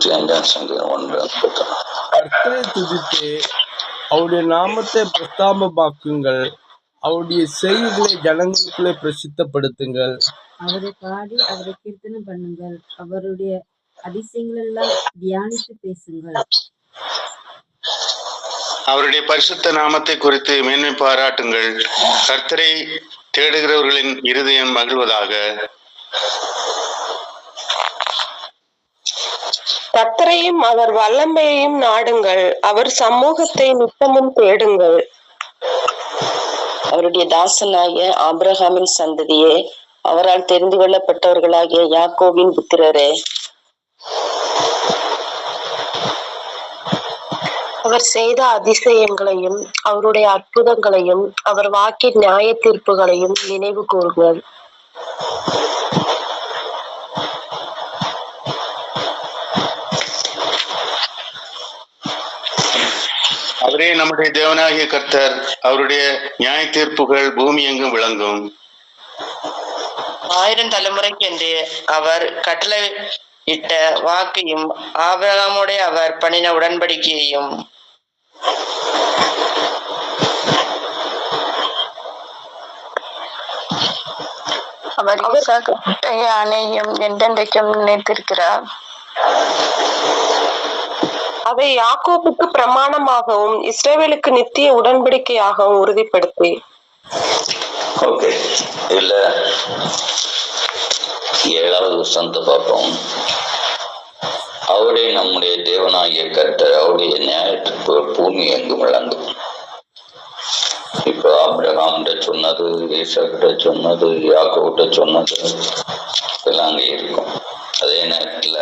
நூற்றி அஞ்சாம் சங்கீதம் ஒன்று. கர்த்தரை துதித்து அவருடைய நாமத்தை பிரஸ்தாபமாக்குங்கள். அவருடைய செய்திகளை ஜனங்களுக்குள்ளே பிரசித்தப்படுத்துங்கள். அவரை பாடி அவரை கீர்த்தனை பண்ணுங்கள். அவருடைய அதிசயங்கள் எல்லாம் தியானித்து பேசுங்கள். அவருடைய பரிசுத்த நாமத்தை குறித்து மேன்மை பாராட்டுங்கள். கர்த்தரை தேடுகிறவர்களின் இருதயம் மகிழ்வதாக. கர்த்தரையும் அவர் வல்லமையையும் நாடுங்கள். அவர் சமூகத்தை நித்தமும் தேடுங்கள். அவருடைய தாசனாகிய ஆபிரகாமின் சந்ததியே அவரால் தெரிந்து கொள்ளப்பட்டவர்களாகிய யாக்கோவின் புத்திரரே. அவர் செய்த அதிசயங்களையும் அவருடைய அற்புதங்களையும் அவர் வாக்கின் நியாய தீர்ப்புகளையும் நினைவு கூறுங்கள். அவரே நம்முடைய தேவனாகிய கர்த்தர் அவருடைய நியாய தீர்ப்புகள் பூமி எங்கும் விளங்கும். ஆயிரம் தலைமுறைக்கென்று அவர் கட்டளை இட்ட வாக்கையும் ஆபிரகாமுடைய அவர் பண்ணின உடன்படிக்கையையும் அவர் அணையும் என்றென்றைக்கும் நினைத்திருக்கிறார். அதை யாக்கோபுக்கு பிரமாணமாகவும் இஸ்ரேவேலுக்கு நித்திய உடன்படிக்கையாகவும் உறுதிப்படுத்தி. ஓகே இதுல ஏழாவது வசனத்தை பார்ப்போம். அவரே நம்முடைய தேவனாகிய கர்த்தர் அவருடைய நியாயத்திற்கு பூமி எங்கும் விளங்கும். இப்போ ஆபிரகாம்கிட்ட சொன்னது ஈசாக்கிட்ட சொன்னது யாக்கோவிட்ட சொன்னது இதெல்லாம் அங்கே இருக்கும். அதே நேரத்துல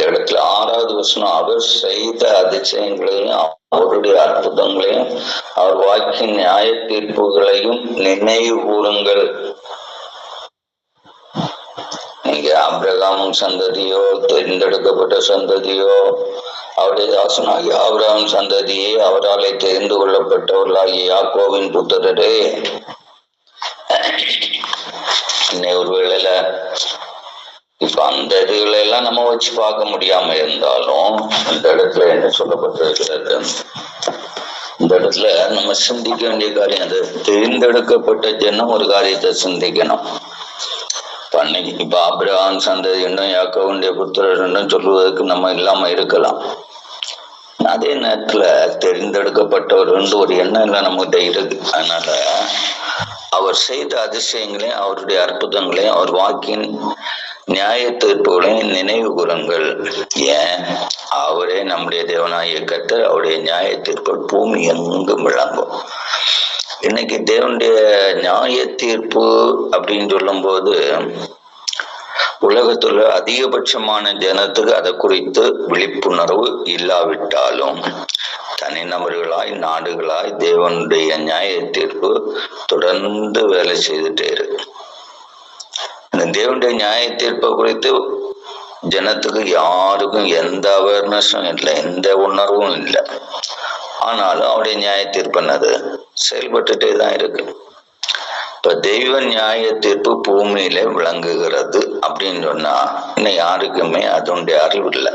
இந்த இடத்துல ஆறாவது வசனம் அவர் செய்த அதிசயங்களையும் அவருடைய அற்புதங்களையும் அவர் வாக்கிய நியாய தீர்ப்புகளையும் நினைவு கூறுங்கள். நீங்க ஆபிரகாமும் சந்ததியோ தேர்ந்தெடுக்கப்பட்ட சந்ததியோ அவருடைய தாசனாகி ஆபிரகாம் சந்ததியே அவராலே தெரிந்து கொள்ளப்பட்டவர்களாகிய யாக்கோவின் புத்தரே இன்னை ஒரு வேளையில இப்ப அந்த இதுகளை எல்லாம் நம்ம வச்சு பார்க்க முடியாம இருந்தாலும் இந்த இடத்துல என்ன சொல்லப்பட்டிருக்கிறது? இந்த இடத்துல நம்ம சிந்திக்க வேண்டிய காரியம் அது. தேர்ந்தெடுக்கப்பட்ட ஜனம் ஒரு காரியத்தை சிந்திக்கணும். பண்ணி அன்னைக்கு இப்ப ஆபிரகாம் சந்ததி இன்னும் யாக்கவுண்டிய புத்திரர் இன்னும் சொல்லுவதற்கு நம்ம இல்லாம இருக்கலாம். அதே நேரத்துல தெரிந்தெடுக்கப்பட்டவர் ஒரு எண்ணம் இல்லை நம்மகிட்ட இருக்கு. அதனால அவர் செய்த அதிசயங்களையும் அவருடைய அற்புதங்களையும் அவர் வாக்கின் நியாய தீர்ப்புகளை நினைவு கூறுங்கள் ஏன்? அவரே நம்முடைய தேவனாகிய கத்தர் அவருடைய நியாய தீர்ப்பு பூமி எங்கும் விளங்கும். இன்னைக்கு தேவனுடைய நியாய தீர்ப்பு அப்படின்னு சொல்லும் போது உலகத்துல அதிகபட்சமான ஜனத்துக்கு அதை குறித்து விழிப்புணர்வு இல்லாவிட்டாலும் தனிநபர்களாய் நாடுகளாய் தேவனுடைய நியாய தீர்ப்பு தொடர்ந்து வேலை செய்துட்டே இருக்கு. தேவனுடைய நியாய தீர்ப்பை குறித்து ஜனத்துக்கு யாருக்கும் எந்த அவேர்னஸும் இல்லை எந்த உணர்வும் இல்லை. ஆனாலும் அவருடைய நியாய தீர்ப்பு என்னது? செயல்பட்டுட்டே தான் இருக்கு. இப்ப தெய்வ நியாய தீர்ப்பு பூமியில விளங்குகிறது அப்படின்னு சொன்னா இன்னும் யாருக்குமே அதனுடைய அறிவு இல்லை.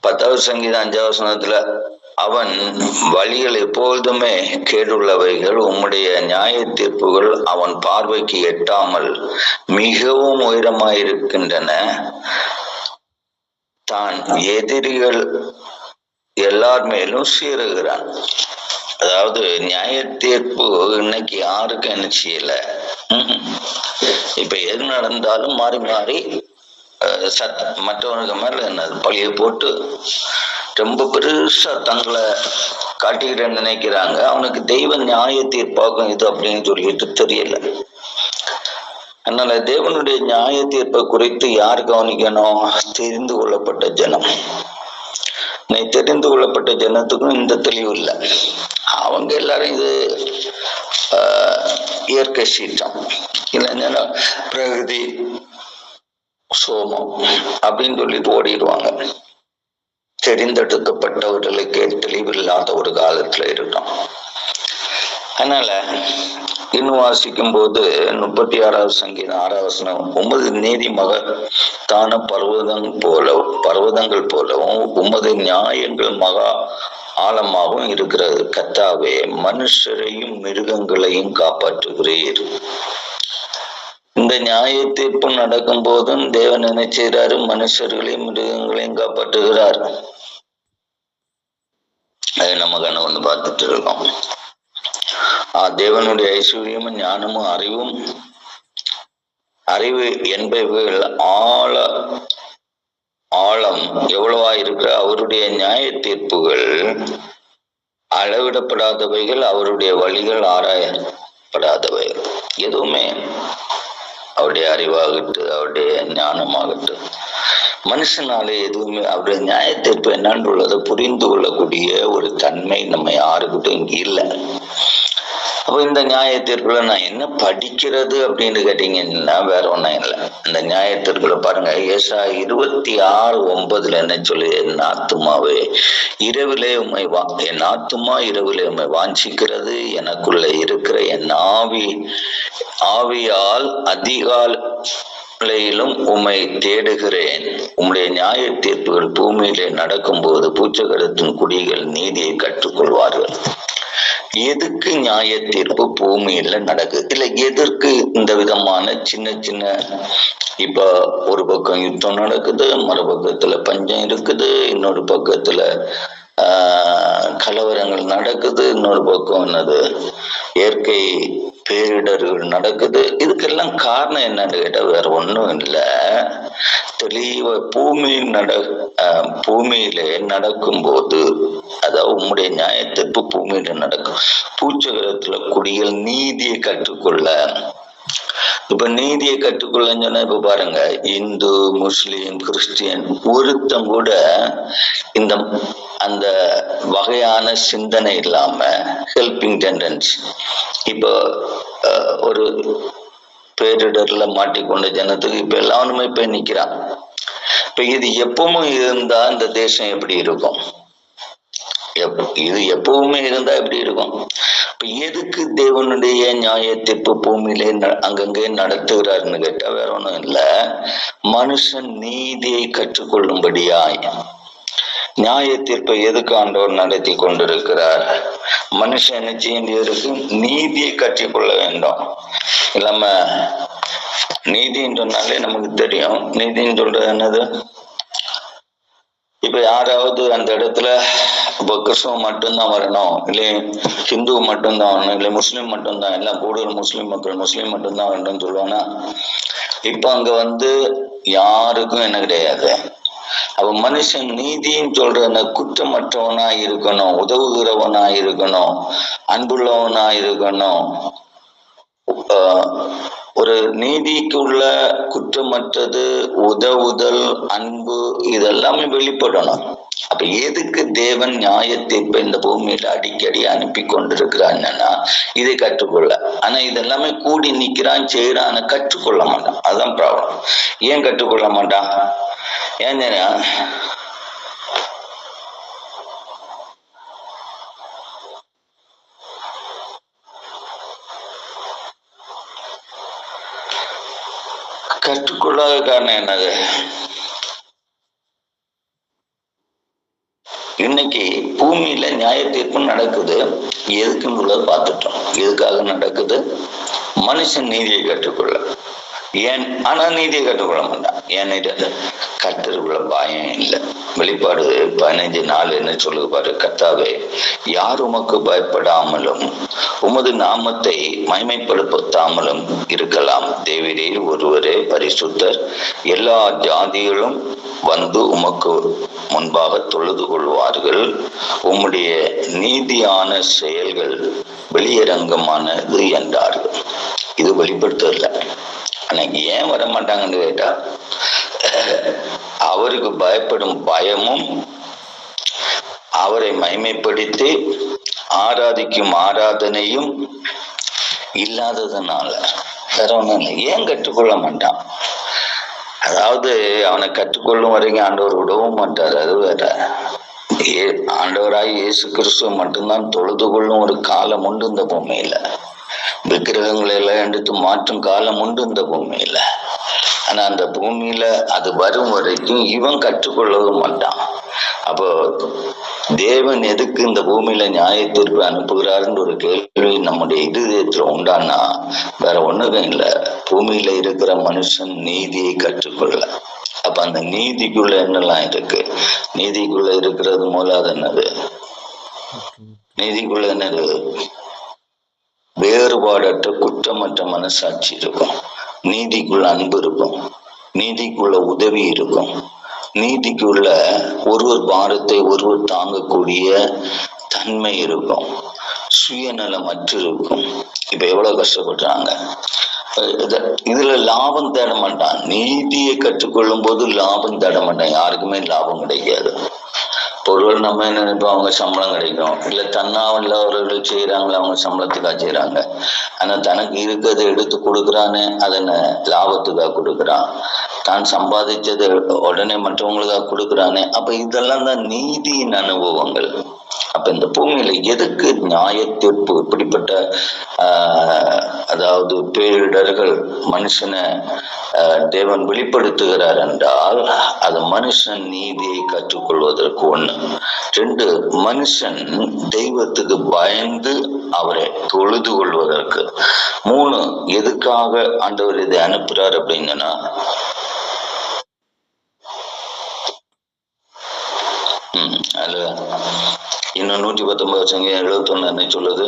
பத்தாவது சங்கீதம் அஞ்சாவது வசனத்துல அவன் வழிகள் எப்பொழுதுமே கேடுள்ளவைகள். உம்முடைய நியாய தீர்ப்புகள் அவன் பார்வைக்கு எட்டாமல் மிகவும் உயரமாயிருக்கின்றன. தான் எதிரிகள் எல்லார் மேலும் சீறுகிறான். அதாவது நியாய தீர்ப்பு இன்னைக்கு யாருக்கும் என்ன செய்யல இப்ப எது நடந்தாலும் மாறி மாறி சத் மற்றவனுக்கு மேல என்ன பழிய போட்டு ரொம்ப பெருசா தங்களை காட்டிக்கிட்டு நினைக்கிறாங்க. அவனுக்கு தெய்வ நியாய தீர்ப்பாகும் இது அப்படின்னு சொல்லிட்டு தெரியல. அதனால தேவனுடைய நியாய தீர்ப்பை குறித்து யார் கவனிக்கணும்? தெரிந்து கொள்ளப்பட்ட ஜனம். நீ தெரிந்து கொள்ளப்பட்ட ஜனத்துக்கும் இந்த தெளிவு இல்லை. அவங்க எல்லாரும் இது ஆஹ், இயற்கை சீற்றம். இல்லைன்னா பிரகதி சோமம் அப்படின்னு சொல்லிட்டு ஓடிடுவாங்க. தெரிந்தெடுக்கப்பட்டவர்களுக்கே தெளிவில்லாத ஒரு காலத்துல இருக்கோம் அதனால இன்னும் வாசிக்கும் போது முப்பத்தி ஆறாவது சங்கீதம் ஆறாவசனம் உமது நீதி மகத்தான பர்வதம் போல பர்வதங்கள் போலவும் உமது நியாயங்கள் மகா ஆழமாகவும் இருக்கிறது. கத்தாவே மனுஷரையும் மிருகங்களையும் காப்பாற்றுகிறீர். இந்த நியாய தீர்ப்பு நடக்கும் போதும் தேவன் நினைச்சுகிறாரு மனுஷர்களையும் மிருகங்களையும் காப்பாற்றுகிறார். அதை நம்ம கண்ணு வந்து பார்த்துட்டு இருக்கோம். ஆ தேவனுடைய ஐஸ்வர்யமும் ஞானமும் அறிவும் அறிவு என்பவைகள் ஆழ ஆழம் எவ்வளவா இருக்கிற அவருடைய நியாய தீர்ப்புகள் அளவிடப்படாதவைகள் அவருடைய வழிகள் ஆராயப்படாதவைகள். எதுவுமே அவருடைய அறிவாகட்டும் அவருடைய ஞானமாகட்டும். மனுஷனாலே எதுவுமே அவருடைய நியாய தீர்ப்பு என்னன்றுள்ளதை புரிந்து கொள்ளக்கூடிய ஒரு தன்மை நம்ம யாருக்கிட்டும் இங்க இல்லை. அப்போ இந்த நியாய தீர்ப்புல நான் என்ன படிக்கிறது அப்படின்னு கேட்டீங்கன்னா வேற ஒன்றும் இல்லை. இந்த நியாய தீர்ப்புல பாருங்க ஏசா இருபத்தி ஆறு ஒன்பதுல என்ன சொல்லி என் ஆத்துமாவே இரவிலே உண்மை வா என் ஆத்துமா இரவிலே உண்மை வாஞ்சிக்கிறது எனக்குள்ள இருக்கிற என் ஆவி ஆவியால் அதிகால் அதிகாலையிலும் உம்மை தேடுகிறேன். உம்முடைய நியாய தீர்ப்புகள் பூமியிலே நடக்கும்போது பூச்சகரத்தின் குடிகள் நீதியை கற்றுக்கொள்வார்கள். எதுக்கு நியாய தீர்ப்பு பூமியில நடக்குது இல்ல எதற்கு இந்த விதமான சின்ன சின்ன இப்ப ஒரு பக்கம் யுத்தம் நடக்குது மறுபக்கத்துல பஞ்சம் இருக்குது இன்னொரு பக்கத்துல ஆஹ் கலவரங்கள் நடக்குது இன்னொரு பக்கம் என்னது இயற்கை பேரிடர்கள் நடக்குது. இதுக்கெல்லாம் காரணம் என்னன்னு கேட்டால் வேற ஒன்றும் இல்லை. தெளிவ பூமி நட ஆஹ் பூமியிலே நடக்கும்போது அதாவது உம்முடைய நியாயத்திற்பு பூமியில நடக்கும். பூச்சகரத்துல குடிகள் நீதியை கற்றுக்கொள்ள இப்ப நீதியை கற்றுக்கொள்ளன்னு சொன்னா இப்ப பாருங்க இந்து முஸ்லீம் கிறிஸ்டியன் ஒருத்தம் கூட இந்த அந்த வகையான சிந்தனை இல்லாம ஹெல்பிங் டெண்டன்ஸ் இப்போ ஒரு பேரிடர்ல மாட்டிக்கொண்ட ஜனத்துக்கு இப்ப எல்லாருமே போய் நிக்கிறான் இப்ப இது எப்பவும் இருந்தா இந்த தேசம் எப்படி இருக்கும்? எப்- இது எப்பவுமே இருந்தா எப்படி இருக்கும்? இப்ப எதுக்கு தேவனுடைய நியாய தீர்ப்பு பூமியிலே ந- அங்கங்கே நடத்துகிறாருன்னு கேட்டா வேற ஒண்ணும் இல்ல. மனுஷன் நீதியை கற்றுக்கொள்ளும்படியாய் நியாய தீர்ப்பை எதுக்கு ஆண்டவர் நடத்தி கொண்டிருக்கிறார்? மனுஷன் என்ன செய்ய வேண்டியதற்கு நீதியை கற்றுக்கொள்ள வேண்டும். இல்லாம நீதின்னு சொன்னாலே நமக்கு தெரியும். நீதின்னு சொல்றது என்னது? இப்ப யாராவது அந்த இடத்துல இப்போ கிறிஸ்தவ மட்டும்தான் வரணும். இல்லை ஹிந்து மட்டும்தான் வரணும். இல்லை முஸ்லீம் மட்டும்தான். எல்லாம் கூடுதல் முஸ்லீம் மக்கள் முஸ்லீம் மட்டும்தான் வரணும்னு சொல்லுவாங்கன்னா இப்ப அங்க வந்து யாருக்கும் என்ன கிடையாது. அப்ப மனுஷன் நீதின்னு சொல்ற அந்த குற்றமற்றவனா இருக்கணும். உதவுகிறவனா இருக்கணும். அன்புள்ளவனா இருக்கணும். ஆஹ் ஒரு நீதிக்குள்ள குற்றமற்றது உதவுதல் அன்பு இதெல்லாமே வெளிப்படணும். அப்ப எதுக்கு தேவன் நியாய தீர்ப்பை இந்த பூமியில அடிக்கடி அனுப்பி கொண்டிருக்கிறான்னா இதை கற்றுக்கொள்ள. ஆனா இதெல்லாமே கூடி நிக்கிறான் செய்யறான் ஆனா கற்றுக்கொள்ள மாட்டான். அதான் ப்ராப்ளம். ஏன் கற்றுக்கொள்ள மாட்டான்? ஏன்னா கற்றுக்கொள்ளாத காரணம் என்னது? இன்னைக்கு பூமியில நியாய தீர்ப்பு நடக்குது. எதுக்குன்னு பார்த்துட்டோம். எதுக்காக நடக்குது? மனுஷன் நீதியை கற்றுக்கொள்ள. ஏன்? ஆனா நீதியை கற்றுக்கொள்ள மாட்டான். ஏன் இது பயம் இல்லை. வெளிப்பாடு பதினைஞ்சு நாள் என்ன சொல்லுது பாரு? கத்தாவே யார் உமக்கு பயப்படாமலும் உமது நாமத்தை மைமைப்படுத்தாமலும் இருக்கலாம். தேவரே ஒருவரே பரிசுத்தர் எல்லா ஜாதிகளும் வந்து உமக்கு முன்பாக தொழுது கொள்வார்கள். உம்முடைய நீதியான செயல்கள் வெளியரங்கமானது என்றார்கள். இது வெளிப்படுத்தல ஆனா ஏன் வர மாட்டாங்கன்னு கேட்டா அவருக்கு பயப்படும் பயமும் அவரை மைமைப்படுத்தி ஆராதிக்கும் ஆராதனையும் இல்லாததுனால. வேற ஒன்றும் இல்லை. ஏன் கற்றுக்கொள்ள மாட்டான்? அதாவது அவனை கற்றுக்கொள்ளும் வரைக்கும் ஆண்டவர் விடவும் மாட்டார். அது வேற. ஏ ஆண்டவராய் இயேசு கிறிஸ்துவ மட்டும்தான் தொழுது கொள்ளும் ஒரு காலம் உண்டு இந்த பூமியில. விக்கிரகங்களை எல்லாம் எடுத்து மாற்றும் காலம் உண்டு இந்த பூமியில. ஆனா அந்த பூமியில அது வரும் வரைக்கும் இவன் கற்றுக்கொள்ளவும் மாட்டான். அப்போ தேவன் எதுக்கு இந்த பூமியில நியாயத்திற்கு அனுப்புகிறாருன்னு ஒரு கேள்வி நம்முடைய இதயத்துல உண்டானா வேற ஒண்ணுமே இல்ல. பூமியில இருக்கிற மனுஷன் நீதியை கற்றுக்கொள்ள. அப்ப அந்த நீதிக்குள்ள என்னெல்லாம் இருக்கு? நீதிக்குள்ள இருக்கிறது மூலம் அது என்னது? நீதிக்குள்ள என்னது? வேறுபாடற்ற குற்றமற்ற மனசாட்சி இருக்கும். நீதிக்குள்ள அன்பு இருக்கும். நீதிக்குள்ள உதவி இருக்கும். நீதிக்குள்ள ஒருவர் பாரத்தை ஒருவர் தாங்கக்கூடிய தன்மை இருக்கும். சுயநலமற்று இருக்கும் இப்ப எவ்வளவு கஷ்டப்படுறாங்க இத- இதுல லாபம் தேட மாட்டான். நீதியை கற்றுக்கொள்ளும் போது லாபம் தேட மாட்டான். யாருக்குமே லாபம் கிடைக்காது. பொருள் நம்ம என்ன நினைப்போம்? அவங்க சம்பளம் கிடைக்கும். இல்ல தன்னாவல்லவர்கள் செய்யறாங்களே அவங்க சம்பளத்துக்காக செய்யறாங்க ஆனா தனக்கு இருக்கிறத எடுத்து கொடுக்குறானே அதனை லாபத்துக்காக கொடுக்குறான். தான் சம்பாதிச்சதை உடனே மற்றவங்களுக்காக கொடுக்குறானே. அப்ப இதெல்லாம் தான் நீதியின் அனுபவங்கள். அப்ப இந்த பூமியில எதுக்கு நியாய தீர்ப்பு? இப்படிப்பட்ட ஆஹ், அதாவது பேரிடர்கள் மனுஷனை ஆஹ், தேவன் வெளிப்படுத்துகிறார் என்றால் அது மனுஷன் நீதியை கற்றுக்கொள்வதற்கு ஒண்ணு. ரெண்டு மனுஷன் தெய்வத்துக்கு பயந்து அவரை தொழுது கொள்வதற்கு. மூணு எதுக்காக ஆண்டவர் இதை அனுப்புறார் அப்படின்னா அதுல இன்னும் நூற்றி பத்தொன்பது சங்கம் எழுபத்தி ஒண்ணு சொல்லுது.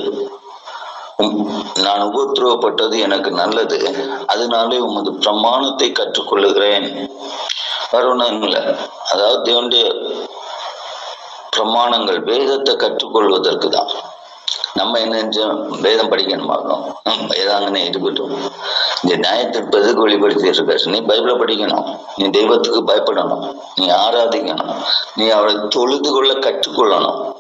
உம், நான் உபத்திரவப்பட்டது எனக்கு நல்லது. அதனாலே உமது பிரமாணத்தை கற்றுக்கொள்ளுகிறேன். வேற இல்லை அதாவது தேவனுடைய பிரமாணங்கள் வேதத்தை கற்றுக்கொள்வதற்கு தான் நம்ம என்ன செஞ்சோம் வேதம் படிக்கணுமாக்கும். ஹம், வேதாங்கனே இருக்கட்டும் இந்த நியாயத்திற்கு எதுக்கு வெளிப்படுத்திட்டு இருக்க நீ பைபிளை படிக்கணும். நீ தெய்வத்துக்கு பயப்படணும். நீ ஆராதிக்கணும். நீ அவளை தொழுது கொள்ள கற்றுக்கொள்ளணும்.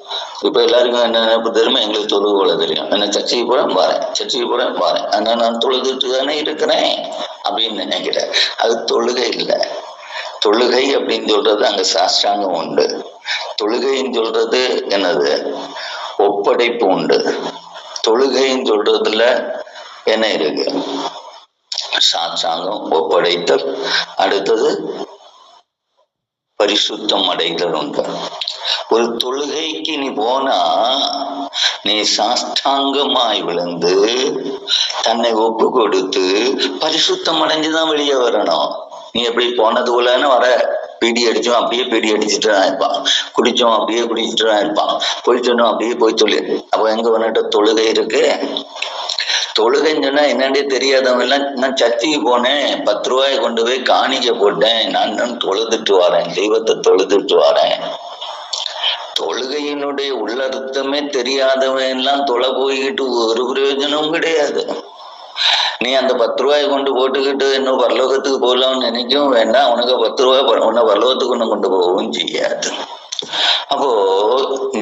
இப்ப எல்லாருக்கும் என்ன நினைப்பு தெரியுமா? எங்களுக்கு தொழுது கொள்ள தெரியும். என்ன சர்ச்சைக்கு போறேன்? வரேன். சர்ச்சைக்கு போறேன்? பாறேன் ஆனா நான் தொழுதுட்டு தானே இருக்கிறேன் அப்படின்னு நினைக்கிறேன் அது தொழுகை இல்லை. தொழுகை அப்படின்னு சொல்றது அங்க சாஸ்திராங்கம் உண்டு. தொழுகைன்னு சொல்றது என்னது? ஒப்படைப்பு உண்டு. தொழுகைன்னு சொல்றதுல என்ன இருக்கு? சாட்சாங்கம் ஒப்படைத்தல். அடுத்தது பரிசுத்தம் அடைதல் உண்டு. ஒரு தொழுகைக்கு நீ போனா நீ சாஷ்டாங்கமாய் விழுந்து தன்னை ஒப்பு கொடுத்து பரிசுத்தம் அடைஞ்சுதான் வெளியே வரணும். நீ எப்படி போனது போலன்னு வர. பீடி அடிச்சோம் அப்படியே பீடி அடிச்சுட்டு தான் இருப்பான் குடிச்சோம் அப்படியே குடிச்சிட்டு தான் இருப்பான் போய் சொன்னோம் அப்படியே போய் சொல்லி அப்ப எங்க வந்துட்டு தொழுகை இருக்கு? தொழுகைன்னு சொன்னா என்னன்னே தெரியாதவங்க எல்லாம் நான் சர்ச்சைக்கு போனேன் பத்து ரூபாயை கொண்டு போய் காணிக்க போட்டேன். நான் தொழுதுட்டு வரேன் தெய்வத்தை தொழுதுட்டு வரேன். தொழுகையினுடைய உள்ளர்த்தமே தெரியாதவன் எல்லாம் தொலை போய்கிட்டு ஒரு பிரயோஜனமும் கிடையாது. நீ அந்த பத்து ரூபாயை கொண்டு போட்டுக்கிட்டு இன்னும் பரலோகத்துக்கு போகலாம்னு நினைக்கவும் வேண்டாம் உனக்கு பத்து ரூபாய் உன்னை பரலோகத்துக்கு ஒன்று கொண்டு போகவும் செய்யாது. அப்போ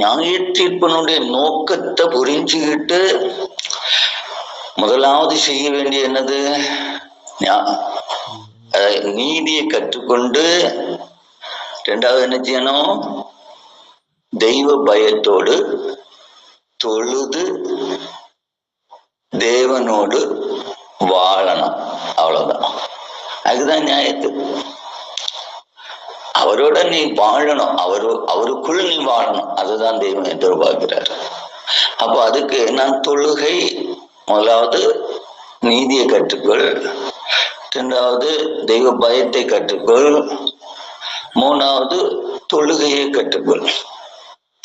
நியாய தீர்ப்பினுடைய நோக்கத்தை புரிஞ்சுக்கிட்டு முதலாவது செய்ய வேண்டிய என்னது? நீதியை கற்றுக்கொண்டு ரெண்டாவது என்ன செய்யணும்? தெய்வ பயத்தோடு தொழுது தேவனோடு வாழணும். அவ்வளவுதான். அதுதான் நியாயத்து. அவரோட நீ வாழணும். அவரு அவருக்குள் நீ வாழணும். அதுதான் தெய்வம் எதிர்பார்க்கிறார் அப்போ அதுக்கு நான் தொழுகை முதலாவது நீதியை கற்றுக்கொள். ரெண்டாவது தெய்வ பயத்தை கற்றுக்கொள். மூணாவது தொழுகையை கற்றுக்கொள்.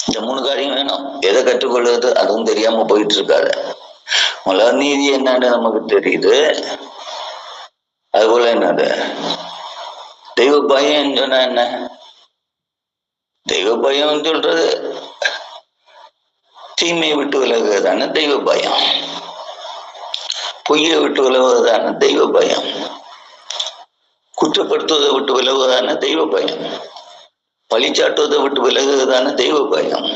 இந்த மூணு காரியம் வேணும். எதை கற்றுக்கொள்வது? அதுவும் தெரியாம போயிட்டு இருக்காது. முதல்ல நீதி என்னன்னு நமக்கு தெரியுது. அதுபோல என்னது? தெய்வ பயம் சொன்னா என்ன? தெய்வ பயம் சொல்றது தீமையை விட்டு விலகுவதான தெய்வ பயம். பொய்யை விட்டு விலகுவதான தெய்வ பயம். குற்றப்படுத்துவதை விட்டு விலகுவதான தெய்வ பயம். பழிச்சாட்டுவதை விட்டு விலகுவதான தெய்வ பயம்.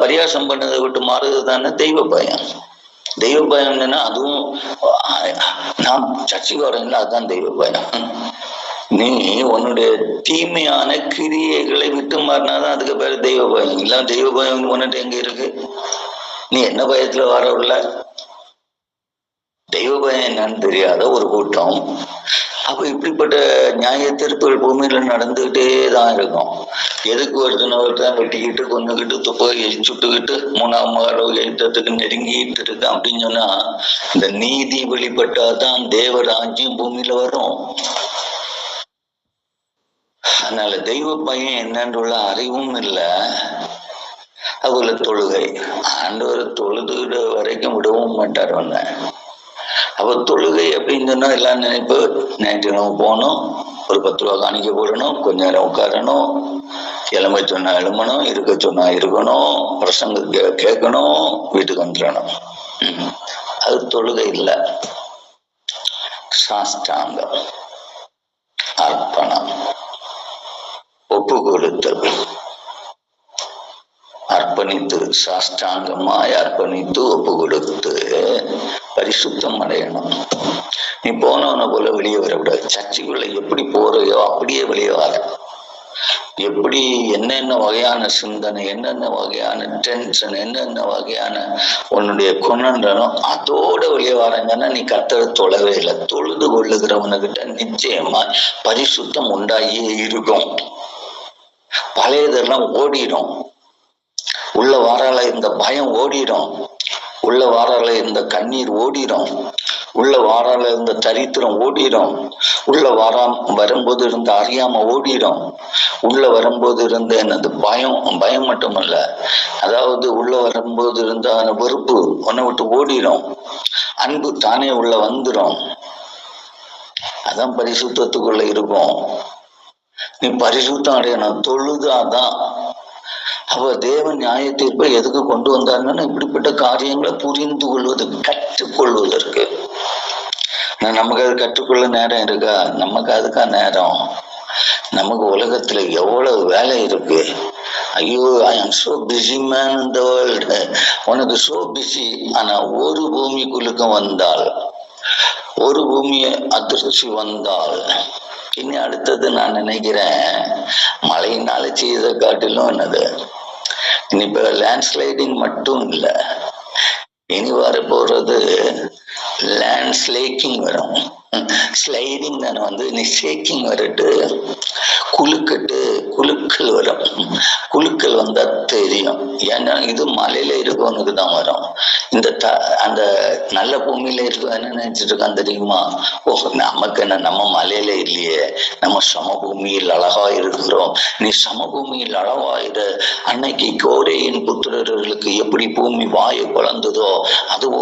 பரியாசம் பண்ணதை விட்டு மாறுவதான தெய்வ பயம். தெய்வ பயம் என்னன்னா அதுவும் நான் சர்ச்சைக்கு வரீங்களா அதுதான் தெய்வ பயம். நீ உன்னுடைய தீமையான கிரியைகளை விட்டு மாறினாதான் அதுக்கு பேர் தெய்வ பயம். இல்ல தெய்வ பயம் உன்னிட்ட எங்க இருக்கு? நீ என்ன பயத்துல வர உள்ள? தெய்வ பயம் என்னன்னு தெரியாத ஒரு கூட்டம். அப்போ இப்படிப்பட்ட நியாய தீர்ப்புகள் பூமியில நடந்துகிட்டே தான் இருக்கும். எதுக்கு ஒருத்தனை ஒருத்தன் வெட்டிக்கிட்டு கொண்டுகிட்டு துப்பாக்கி சுட்டுக்கிட்டு மூணாம் வார யுத்தத்துக்கு நெருங்கிட்டு இருக்கு அப்படின்னு சொன்னா இந்த நீதி வெளிப்பட்டாதான் தேவராஜ்யம் பூமியில வரும். அதனால தெய்வ பையன் என்னன்ற அறிவும் இல்லை. அதுல தொழுகை. ஆண்டவர் தொழுதுகிற வரைக்கும் விடவும் மாட்டார் உன்னை அப்போ தொழுகை அப்படின்னு சொன்னால் எல்லாம் நினைப்பு. ஞாயிற்றுக்கிழமை போகணும். ஒரு பத்து ரூபா காணிக்க போடணும். கொஞ்ச நேரம் உட்காரணும். எலும்பை சொன்னால் எழுமணும் இருக்க சொன்னால் இருக்கணும். பிரசங்க கே- கேட்கணும். வீட்டுக்கு வந்துடணும். அது தொழுகை இல்லை. சாஷ்டாங்கம். அர்ப்பணம். ஒப்பு கொடுத்தல். அர்ப்பணித்து சாஷ்டாங்கமாய் அர்ப்பணித்து ஒப்பு கொடுத்து பரிசுத்தம் அடையணும் நீ போனவனை போல வெளியே வரக்கூடாது. சர்ச்சுக்குள்ள எப்படி போறையோ அப்படியே வெளியே வர. எப்படி என்னென்ன வகையான சிந்தனை என்னென்ன வகையான டென்ஷன் என்னென்ன வகையான உன்னுடைய குணன்றனோ அதோட வெளியே வரங்கன்னா நீ கத்தரை தொழவே இல்லை. தொழுது கொள்ளுகிறவனுக்கிட்ட நிச்சயமா பரிசுத்தம் உண்டாகியே இருக்கும். பழையதெல்லாம் ஓடிடும். உள்ள வாரால இந்த பயம் ஓடிடும் உள்ள வாரால இந்த கண்ணீர் ஓடிடும் உள்ள வாரால இருந்த தரித்திரம் ஓடிடும் உள்ள வாராம் வரும்போது இருந்த அறியாம ஓடிடும் உள்ள வரும்போது இருந்த என்னது பயம் பயம் மட்டுமல்ல. அதாவது உள்ள வரும்போது இருந்த அந்த வெறுப்பு உன்னை விட்டு ஓடிடும் அன்பு தானே உள்ள வந்துடும் அதான் பரிசுத்தத்துக்குள்ள இருக்கும். நீ பரிசுத்தம் அடையணும். தொழுதாதான் அவ தேவன் நியாய தீர்ப்பை எதுக்கு கொண்டு வந்தாருன்னா இப்படிப்பட்ட காரியங்களை புரிந்து கொள்வது கற்றுக்கொள்வதற்கு. நமக்கு அது கற்றுக்கொள்ள நேரம் இருக்கா? நமக்கு அதுக்கா நேரம்? நமக்கு உலகத்துல எவ்வளவு வேலை இருக்கு? ஐயோ I am so busy man இந்த வேர்ல்டு உனக்கு சோ பிஸி ஆனா ஒரு பூமிக்குள்ளுக்கும் வந்தால் ஒரு பூமியை அதிர்ச்சி வந்தால் இனி அடுத்தது நான் நினைக்கிறேன் மழையினால செய்த காட்டிலும் என்னது? இனி இப்போ லேண்ட்ஸ்லைடிங் மட்டும் இல்லை. இனி வர போறது லேண்ட்ஸ்லேக்கிங் வரும். ஸ்லைடிங் தானே வந்து இனி ஷேக்கிங் வரட்டு குலுக்கட்டு குலுக்கல் வரும். குலுக்கல் வந்தா தெரியும். ஏன்னா இது மலையில இருக்கவனுக்கு தான் வரும். இந்த த அந்த நல்ல பூமியில இருக்க என்ன நினைச்சிட்டு இருக்கான் தெரியுமா? ஓ நமக்கு என்ன நம்ம மலையில இல்லையே. நம்ம சமபூமியில் அழகா இருக்கிறோம். நீ சமபூமியில் அழகாயிரு அன்னைக்கு கோரையின் புத்திரர்களுக்கு எப்படி பூமி வாயை பிளந்ததோ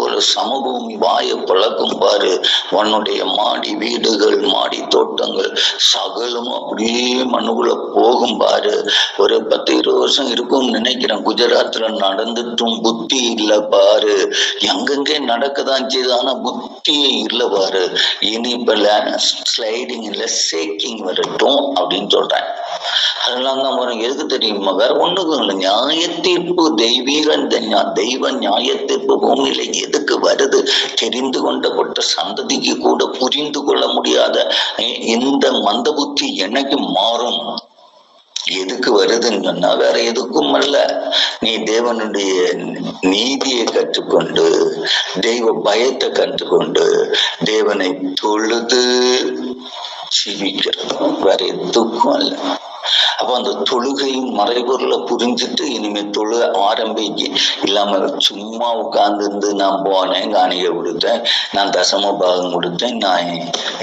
ஒரு சமபூமி வாயை பிளக்கும் பாரு. உன்னுடைய மாடி வீடுகள் மாடி தோட்டங்கள் சகலும் அப்படியே மண்ணுக்குள்ள போகும் பாரு. ஒரு பத்து இருபது வருஷம் இருக்கும்னு நினைக்கிறேன். குஜராத்ல நடந்துட்டும் புத்தி இல்ல பாரு. எங்கெங்கே நடக்கதான் செய்யுது ஆனா புத்தியே இல்ல பாரு. இனி இப்ப ஸ்லைடிங் இல்ல சேக்கிங் வரட்டும் அப்படின்னு சொல்றேன். அதெல்லாம் தான் வரும். எதுக்கு தெரியுமா? வேற ஒண்ணுக்கும் இல்லை. நியாய தீர்ப்பு தெய்வீக இந்த தெய்வ நியாய தீர்ப்பு பூமியில எதுக்கு வருது? தெரிந்து கொண்டப்பட்ட சந்ததிக்கு கூட புரிந்து கொள்ள முடியாத இந்த மந்த புத்தி என்னைக்கு மாறும். எதுக்கு வருதுன்னு சொன்னா வேற எதுக்கும் அல்ல. நீ தேவனுடைய நீதியை கற்றுக்கொண்டு தெய்வ பயத்தை கற்றுக்கொண்டு தேவனை தொழுது ஜீவிக்கிறது வேற எதுக்கும் அல்ல. அப்ப அந்த தொழுகையும் மறைபொருளை புரிஞ்சுட்டு இனிமே தொழு ஆரம்பிக்கு இல்லாம சும்மா உட்கார்ந்து இருந்து நான் போனேன் காணிகை கொடுத்தேன் நான் தசம பாகம் கொடுத்தேன் நான்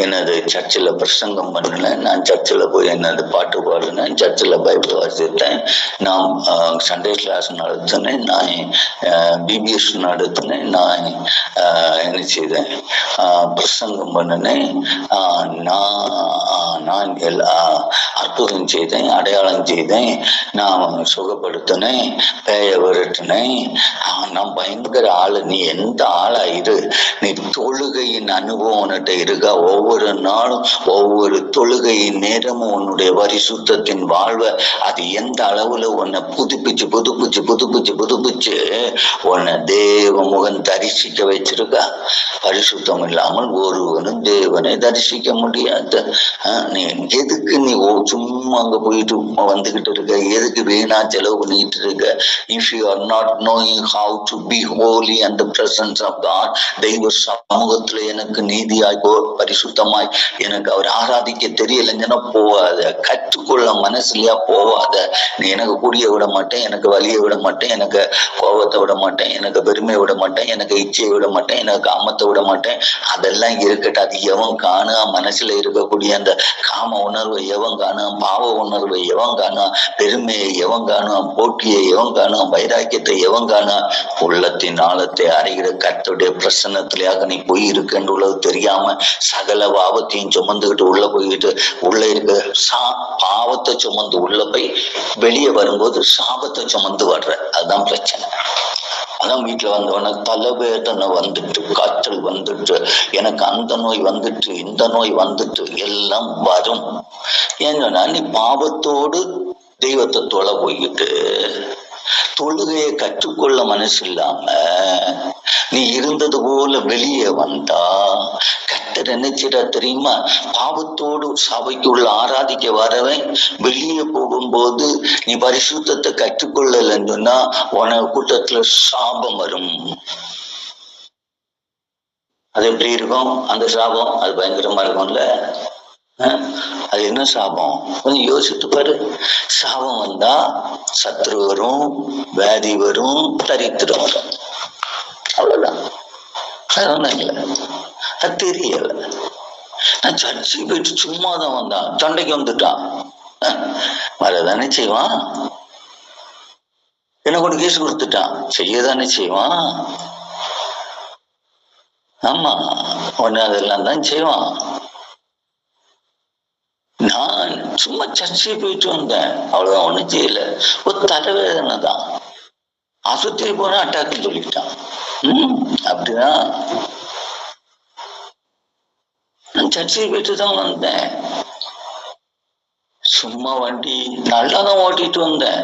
என்னது சர்ச்சில் பிரசங்கம் பண்ணினேன் நான் சர்ச்சில் போய் என்னது பாட்டு பாடினேன் சர்ச்சில் பைபிள் வாசித்தேன் நான் சண்டே கிளாஸ் நடத்தினேன் நான் பிபிஎஸ் நடத்தினேன் நான் என்ன செய்தேன் பிரசங்கம் பண்ணினேன் நான் நான் எல்லா அற்புதம் செய்தேன் அடையாளம் செய்தேன் நான் சுகப்படுத்தினேன் பேய விரட்டினேன். நான் பயங்கர ஆளு நீ எந்த ஆளா இரு. நீ தொழுகையின் அனுபவம் உன்கிட்ட இருக்கா? ஒவ்வொரு நாளும் ஒவ்வொரு தொழுகையின் நேரமும் உன்னுடைய பரிசுத்தத்தின் வாழ்வை அது எந்த அளவுல உன்னை புதுப்பிச்சு புதுப்பிச்சு புதுப்பிச்சு புதுப்பிச்சு உன்னை தேவ முகம் தரிசிக்க வச்சிருக்கா? பரிசுத்தம் இல்லாமல் ஒருவனும் தேவனை தரிசிக்க முடியாது. நீ எதுக்கு நீ சும்மா அங்க போயிட்டு பண்ணிட்டு வந்துகிட்டு இருக்க. எதுக்கு வீணா செலவு பண்ணிட்டு இருக்க. If you are not knowing how to be holy and presence of God தெய்வ சமூகத்துல எனக்கு நீதியாய் பரிசுத்தமாய் எனக்கு அவர் ஆராதிக்க தெரியலைங்கன்னா போவாத. கற்றுக்கொள்ள மனசுலயா போவாத. நீ எனக்கு கூடிய விட மாட்டேன் எனக்கு வலியை விட மாட்டேன் எனக்கு கோபத்தை விட மாட்டேன் எனக்கு பெருமையை விட மாட்டேன் எனக்கு இச்சையை விட மாட்டேன் எனக்கு காமத்தை விட மாட்டேன். அதெல்லாம் இருக்கட்டும். அது எவன் காணும் மனசுல இருக்கக்கூடிய அந்த காம உணர்வை எவன் காணும் பாவ உணர்வை எவன் காணும் பெருமையை எவன் காணும் போட்டியை எவன் காணும் வைராக்கியத்தை எவன் காணும் உள்ளத்தின் ஆழத்தை அறிகிற கர்த்தருடைய பிரசன்னத்திலேயாக நீ போய் உள்ளது தெரியாம சகல பாவத்தையும் சுமந்துக்கிட்டு உள்ள போய்கிட்டு உள்ள இருக்க. சா பாவத்தை சுமந்து உள்ள போய் வெளியே வரும்போது சாபத்தை சுமந்து வர்ற. அதுதான் பிரச்சனை. அதான் வீட்டுல வந்தவன தலைவேதனை வந்துட்டு காய்ச்சல் வந்துட்டு எனக்கு அந்த நோய் வந்துட்டு இந்த நோய் வந்துட்டு எல்லாம் வரும். ஏன்னா நீ பாவத்தோடு தெய்வத்தை தொலை போய்கிட்டு தொழுகையை கற்றுக்கொள்ள மனசு இல்லாம நீ இருந்தது போல வெளியே வந்தா கத்தர் நினைச்சிட தெரியுமா? பாவத்தோடு சபைக்குள்ள ஆராதிக்க வரவன் வெளியே போகும்போது நீ பரிசுத்தத்தை கற்றுக்கொள்ளலன்னு சொன்னா உனக்கு கூட்டத்துல சாபம் வரும். அது எப்படி இருக்கும்? அந்த சாபம் அது பயங்கரமா இருக்கும்ல? அது என்ன சாபம்? கொஞ்சம் யோசித்து பாரு. சாபம் வந்தா சத்ரு வரும் வியாதி வரும் தரித்திரம் வரும். அவ்வளவுதான். அது இல்லை. அது தெரியல. நான் சர்ச்சுக்கு போயிட்டு சும்மா தான் வந்தான். தொண்டைக்கு வந்துட்டான். வரதானே செய்வான்? என்ன கொண்டு கேஸ் கொடுத்துட்டான்? செய்யதானே செய்வான்? ஆமா ஒண்ணு அதெல்லாம் தான் செய்வான். நான் சும்மா சர்ச்சைக்கு போயிட்டு வந்தேன். அவ்வளவுதான் ஒண்ணும் செய்யல. ஒரு தலைவேதனை தான். ஆஸ்பத்திரி போனா அட்டாக்கு சொல்லிக்கிட்டான். உம் அப்படிதான் நான் சர்ச்சைக்கு போயிட்டு தான் வந்தேன். சும்மா வண்டி நல்லா தான் ஓட்டிட்டு வந்தேன்.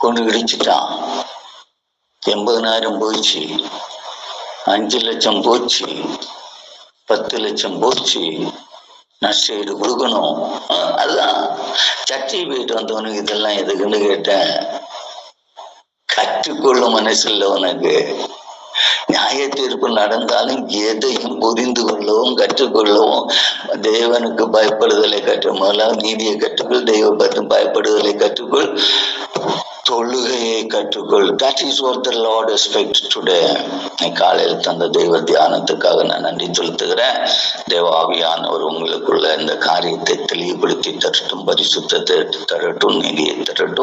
கொண்டு இடிச்சிட்டான் எண்பதனாயிரம் போயிடுச்சு. அஞ்சு லட்சம் போச்சு பத்து லட்சம் போச்சு நஷ்டஈடு கொடுக்கணும். அதுதான். சர்ச்சை போயிட்டு வந்தவனுக்கு இதெல்லாம் எதுக்குன்னு கேட்டேன். கற்றுக்கொள்ளும் மனசில் உனக்கு. நியாய தீர்ப்பு நடந்தாலும் எதையும் புரிந்து கொள்ளவும் கற்றுக்கொள்ளவும் தேவனுக்கு பயப்படுதலை கற்று முதலாவது நீதியை கற்றுக்கொள் தெய்வ பயப்படுதலை கற்றுக்கொள். தொழுகையை கற்றுக்கொள். That is our the lord expect today நீ காலையில் தந்த தெய்வ தியானத்துக்காக நான் நன்றி செலுத்துகிறேன். தேவாவியானவர் உங்களுக்குள்ள இந்த காரியத்தை தெளிவுபடுத்தி தரட்டும் பரிசுத்தத்தை தரட்டும் நீதியை தரட்டும்.